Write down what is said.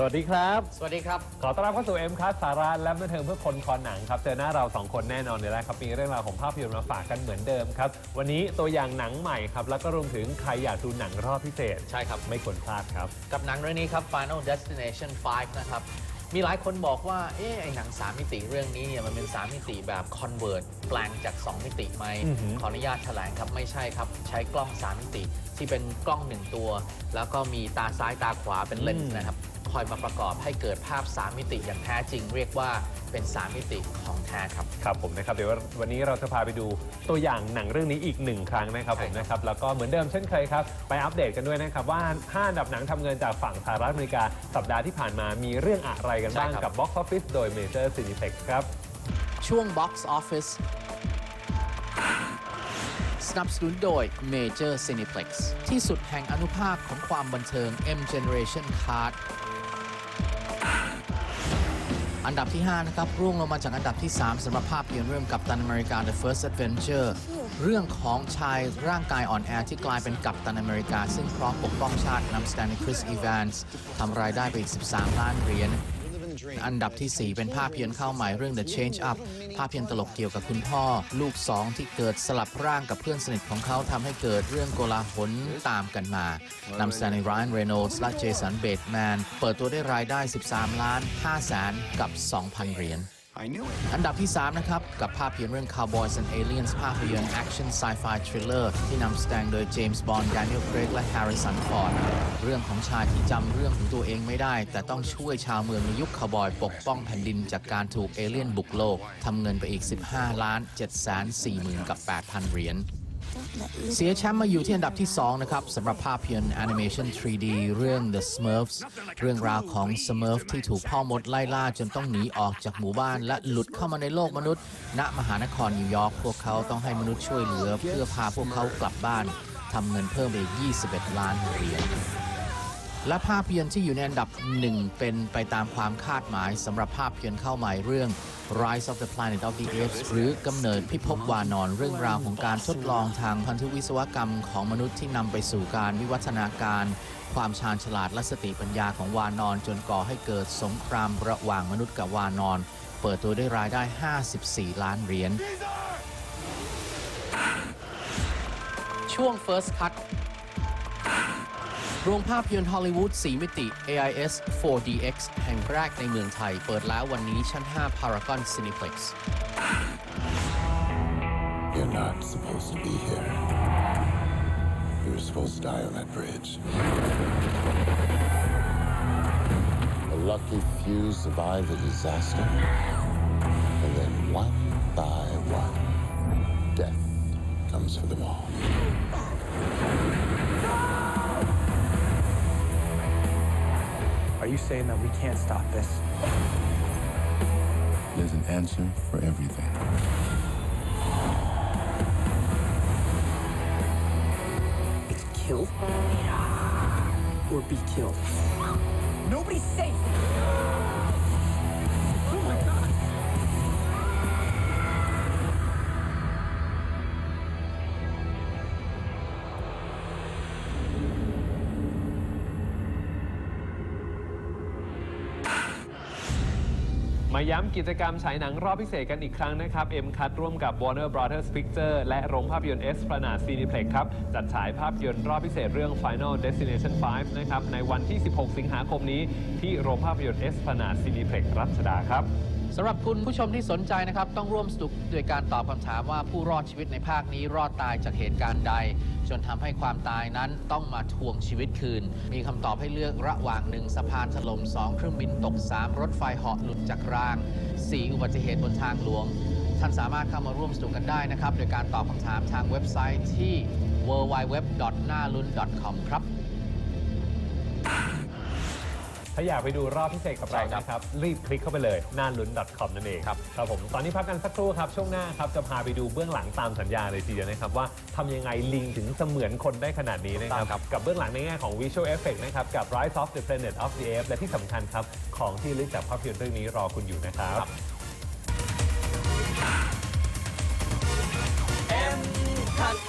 สวัสดีครับ สวัสดีครับ ขอต้อนรับเข้าสู่ M คัสสาระและบันเทิงเพื่อคนคอหนังครับเจอหน้าเราสองคนแน่นอนเลยนะครับมีเรื่องราวของภาพยนตร์มาฝากกันเหมือนเดิมครับ วันนี้ตัวอย่างหนังใหม่ครับ แล้วก็รวมถึงใครอยากดูหนังรอบพิเศษ ใช่ครับ ไม่ควรพลาดครับ กับหนังเรื่องนี้ครับ Final Destination 5 นะครับ มีหลายคนบอกว่าเอ๊ะไอหนัง 3 มิติเรื่องนี้เนี่ยมันเป็น 3 มิติแบบ convert แปลงจาก 2 มิติไหมอือหือขออนุญาตแถลงครับไม่ใช่ครับใช้กล้อง 3 มิติที่เป็นกล้อง1ตัว แล้วก็มีตาซ้ายตาขวาเป็นเลนส์นะครับ คอยมาประกอบให้เกิดภาพ 3 มิติอย่างแท้จริง เรียกว่าเป็น 3 มิติของแท้ครับ ครับผมนะครับเดี๋ยววันนี้เราจะพาไปดูตัวอย่างหนังเรื่องนี้อีกหนึ่งครั้งนะครับผมใช่ครับนะครับแล้วก็เหมือนเดิมเช่นเคยครับ ไปอัปเดตกันด้วยนะครับว่า5อันดับหนังทำเงินจากฝั่งสหรัฐอเมริกา สัปดาห์ที่ผ่านมามีเรื่องอะไรกันบ้างกับ Box Office โดย Major Cineplex ครับ ช่วง Box Office สนับสนุนโดย Major Cineplex ที่สุดแห่งอนุภาคของความบันเทิง M Generation Card อันดับที่ 5 นะครับ ร่วงลงมาจากอันดับที่ 3สำหรับภาพยนตร์เรื่องกัปตันอเมริกา The First Adventure เรื่องของชายร่างกายอ่อนแอที่กลายเป็นกัปตันอเมริกา ซึ่งพร้อมปกป้องชาตินำแสดงในคริสอีแวนส์ทำรายได้ไปอีก 13 ล้านเหรียญ อันดับที่ 4 เป็นภาพยนตร์เข้าใหม่เรื่อง The Change Up ภาพยนตร์ตลกเกี่ยวกับคุณพ่อ ลูกสองที่เกิดสลับร่างกับเพื่อนสนิทของเขาทำให้เกิดเรื่องโกลาหลตามกันมานำแสดงใน Ryan Reynolds และ Jason Bateman เปิดตัวได้รายได้ 13 ล้าน5แสนกับ 2,000 เหรียญ อันดับที่ 3 นะครับ กับภาพยนตร์เรื่อง Cowboys and Aliens ภาพยนตร์ Action Sci-Fi Thriller ที่นำแสดงโดย James Bond Daniel Craig และ Harrison Ford เรื่องของชายที่จำเรื่องของตัวเองไม่ได้ แต่ต้องช่วยชาวเมืองในยุคคาวบอยปกป้องแผ่นดินจากการถูกเอเลี่ยนบุกโลกทำเงินไปอีก 15 ล้าน7แสน4หมื่นกับ 8,000 เหรียญ เสียแชมป์มาอยู่ที่อันดับที่ 2 นะครับสำหรับภาพยนตร์แอนิเมชัน 3D เรื่อง The Smurfs เรื่องราวของ Smurf ที่ถูกพ่อมดไล่ล่าจนต้องหนีออกจากหมู่บ้าน และหลุดเข้ามาในโลกมนุษย์ ณมหานครนิวยอร์กพวกเขาต้องให้มนุษย์ช่วยเหลือ เพื่อพาพวกเขากลับบ้านทำเงินเพิ่มไปอีก21 ล้านเหรียญ และภาพยนตร์ที่อยู่ในอันดับหนึ่งเป็นไปตามความคาดหมายสำหรับภาพยนตร์เข้าใหม่เรื่อง Rise of the Planet of the Apes หรือกำเนิดพิภพวานอนเรื่องราวของการทดลองทางพันธุวิศวกรรมของมนุษย์ที่นำไปสู่การวิวัฒนาการ ความชาญฉลาดและสติปัญญาของวานอน จนก่อให้เกิดสงครามระหว่างมนุษย์กับวานอน เปิดตัวได้รายได้ 54 ล้านเหรียญช่วง First Cut โรงภาพยนตร์ฮอลลีวูด 4 มิติ AIS 4DX แห่งแรกในเมืองไทย เปิดแล้ววันนี้ชั้น 5 Paragon Cineplex You're not supposed to be here. You were supposed to die on that bridge. A lucky few survive the disaster. And then one by one, death comes for them all. Saying that we can't stop this? There's an answer for everything. It's kill or be killed. Nobody's safe. มาย้ำกิจกรรมฉายหนังรอบพิเศษกันอีกครั้งนะครับ M คัดร่วมกับ Warner Brothers Picture และโรงภาพยนตร์ Esplanade Cineplex ครับ จัดฉายภาพยนตร์รอบพิเศษเรื่อง Final Destination 5 นะครับ ในวันที่ 16 สิงหาคมนี้ ที่โรงภาพยนตร์ Esplanade Cineplex รัชดาครับ สำหรับคุณผู้ชมที่สนใจนะครับ ต้องร่วมสนุกโดยการตอบคำถามว่าผู้รอดชีวิตในภาคนี้รอดตายจากเหตุการณ์ใด จนทำให้ความตายนั้นต้องมาทวงชีวิตคืน มีคำตอบให้เลือกระหว่างหนึ่งสะพานถล่ม2 เครื่องบินตก 3 รถไฟเหาะหลุดจากราง 4 อุบัติเหตุบนทางหลวง ท่านสามารถเข้ามาร่วมสนุกกันได้นะครับ โดยการตอบคำถามทางเว็บไซต์ที่ www.nalun.com ครับ ถ้าอยากไปดูรอบพิเศษกับเราใช่ครับนะครับ รีบคลิกเข้าไปเลยหน้าลุ้น .com นั่นเองครับครับผมตอนนี้พักกันสักครู่ครับช่วงหน้าครับจะพาไปดูเบื้องหลังตามสัญญาเลยทีเดียวนะครับว่าทำยังไงลิงถึงเสมือนคนได้ขนาดนี้นะครับกับเบื้องหลังในแง่ของ Visual Effect นะครับกับ Rise of the Planet of the Apes และที่สำคัญครับของที่ระลึกจากภาพยนตร์เรื่องนี้รอคุณอยู่นะครับ